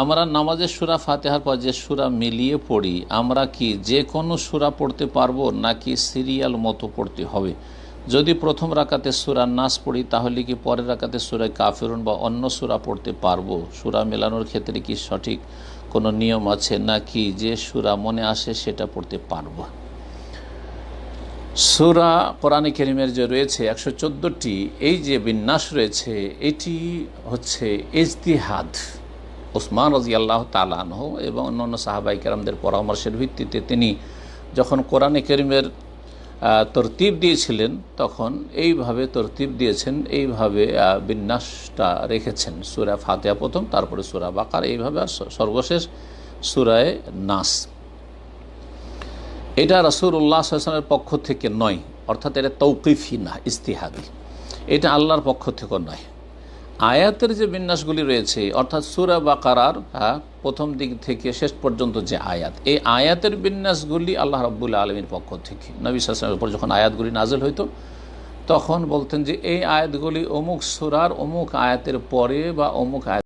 আমরা নামাজের সুরা ফাতেহার পর যে সুরা মিলিয়ে পড়ি, আমরা কি যে কোনো সুরা পড়তে পারব নাকি সিরিয়াল মতো পড়তে হবে? যদি প্রথম রাকাতে সুরা নাস পড়ি, তাহলে কি পরের রাকাতে সুরায় কাফেরুন বা অন্য সুরা পড়তে পারব? সুরা মেলানোর ক্ষেত্রে কি সঠিক কোনো নিয়ম আছে নাকি যে সুরা মনে আসে সেটা পড়তে পারব? সুরা কোরআনে কেরিমের যে রয়েছে একশো চোদ্দোটি, এই যে বিন্যাস রয়েছে, এটি হচ্ছে ইজতিহাদ। ওসমান রাজি আল্লাহ তালানহ এবং অন্যান্য সাহাবাই কেরামদের পরামর্শের ভিত্তিতে তিনি যখন কোরআনে কেরিমের তরতিব দিয়েছিলেন, তখন এইভাবে তরতিব দিয়েছেন, এইভাবে বিন্যাসটা রেখেছেন। সুরা ফাতেহা প্রথম, তারপরে সুরা বাকার, এইভাবে সর্বশেষ সুরায় নাস। এটা রসুল্লাহ আসলামের পক্ষ থেকে নয়, অর্থাৎ এটা তৌকিফি না, ইস্তিহাদি। এটা আল্লাহর পক্ষ থেকেও নয়। আয়াতের যে বিন্যাসগুলি রয়েছে, অর্থাৎ সুরা বা কারার প্রথম দিক থেকে শেষ পর্যন্ত যে আয়াত, এই আয়াতের বিন্যাসগুলি আল্লাহ রব্বুল আলমীর পক্ষ থেকে। নবী উপর যখন আয়াতগুলি নাজেল হইতো, তখন বলতেন যে, এই আয়াতগুলি অমুক সুরার অমুক আয়াতের পরে বা অমুক আয়াত